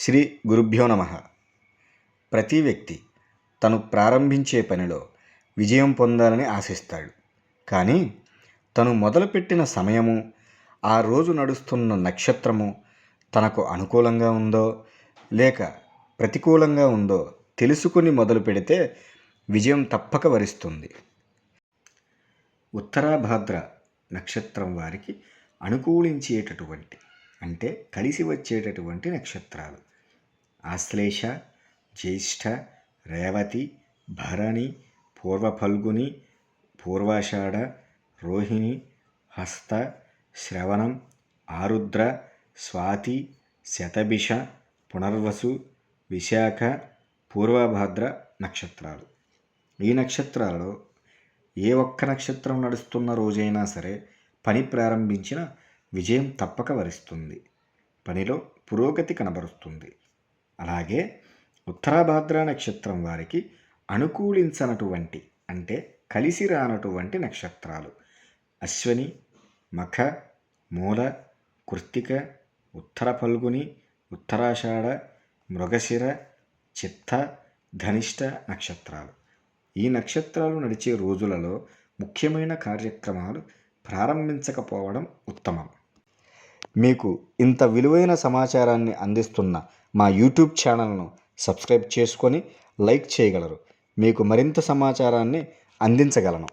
శ్రీ గురుభ్యో నమ. ప్రతి వ్యక్తి తను ప్రారంభించే పనిలో విజయం పొందాలని ఆశిస్తాడు. కానీ తను మొదలుపెట్టిన సమయము ఆ రోజు నడుస్తున్న నక్షత్రము తనకు అనుకూలంగా ఉందో లేక ప్రతికూలంగా ఉందో తెలుసుకుని మొదలు పెడితే విజయం తప్పక వరిస్తుంది. ఉత్తరాభాద్ర నక్షత్రం వారికి అనుకూలించేటటువంటి అంటే కలిసి వచ్చేటటువంటి నక్షత్రాలు. ఆశ్లేష జ్యేష్ఠ రేవతి భరణి పూర్వఫల్గుని పూర్వాషాఢ రోహిణి హస్త శ్రవణం ఆరుద్ర స్వాతి శతభిష పునర్వసు విశాఖ పూర్వభద్ర నక్షత్రాలు. ఈ నక్షత్రాలలో ఏ ఒక్క నక్షత్రం నడుస్తున్న రోజైనా సరే పని ప్రారంభించిన విజయం తప్పక వరిస్తుంది. పనిలో పురోగతి కనబరుస్తుంది. అలాగే ఉత్తరాభాద్ర నక్షత్రం వారికి అనుకూలించనటువంటి అంటే కలిసి రానటువంటి నక్షత్రాలు. అశ్వని మఖ మూల కృత్తిక ఉత్తర పల్గుని ఉత్తరాషాఢ మృగశిర చిత్త ధనిష్ట నక్షత్రాలు. ఈ నక్షత్రాలు నడిచే రోజులలో ముఖ్యమైన కార్యక్రమాలు ప్రారంభించకపోవడం ఉత్తమం. మీకు ఇంత విలువైన సమాచారాన్ని అందిస్తున్న మా యూట్యూబ్ ఛానల్ను సబ్స్క్రైబ్ చేసుకొని లైక్ చేయగలరు. మీకు మరింత సమాచారాన్ని అందించగలను.